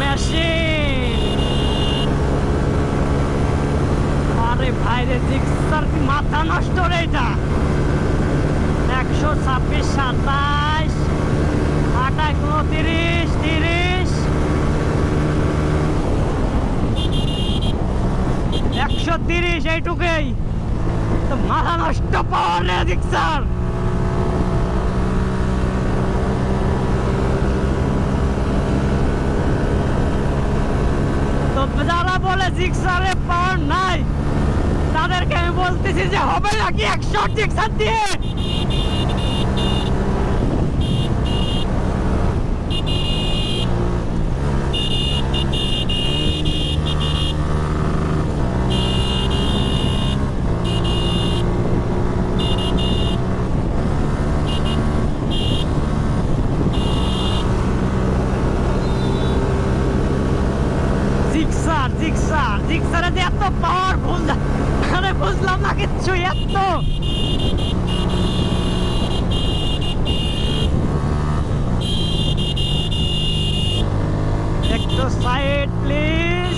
Machine আরে ভাই রে জিক্সার মাথা নষ্ট রে এটা? একশো ছাব্বিশ, সাতাইশ, আঠাশ, উনতিরিশ, তিরিশ। একশো তিরিশ এইটুকুই। মাথা নষ্ট পাওয়ার রে বলে জিক্সারে পাওয়ার নাই। তাদেরকে আমি বলতেছি যে হবে নাকি একশো জিক্সার দিয়ে? জিক্সার জিক্সার, জিক্সারে যে এত পাওয়ার বুঝলাম আরে বুঝলাম না কিচ্ছু, এত। একটু সাইড প্লিজ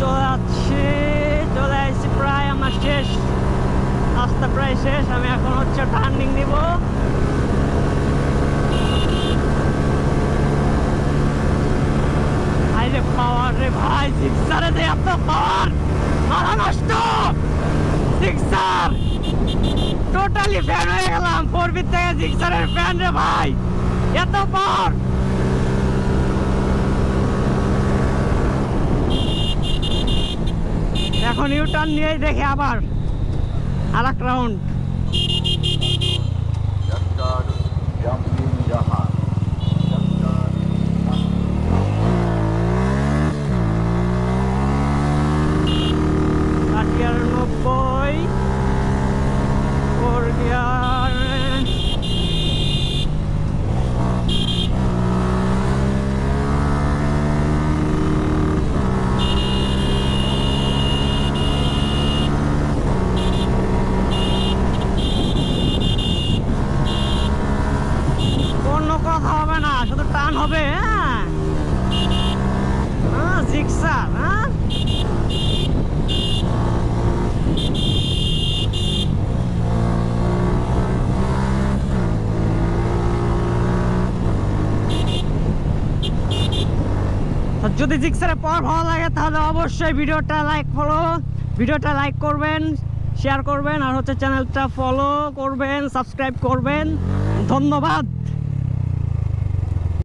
চলে যাচ্ছি, চলে আসছি প্রায় আমার শেষ। রাস্তা প্রায় শেষ, আমি এখন হচ্ছে টার্নিং নিব ভাই রে পাওয়ার রে ভাই সিক্সারে যে এত পাওয়ার মাথা নষ্ট। সিক্সার টোটালি ফ্যান হয়ে গেলাম। ফোর বিট থেকে সিক্সারের ফ্যান রে ভাই। এত পাওয়ার এখন ইউ টার্ন নিয়েই দেখে আবার আর এক রাউন্ড হবে না, শুধু টান হবে হ্যাঁ? হ্যাঁ হ্যাঁ? যদি জিক্সারে পর ভালো লাগে, তাহলে অবশ্যই ভিডিওটা লাইক ফলো ভিডিওটা লাইক করবেন শেয়ার করবেন, আর হচ্ছে চ্যানেলটা ফলো করবেন সাবস্ক্রাইব করবেন। ধন্যবাদ।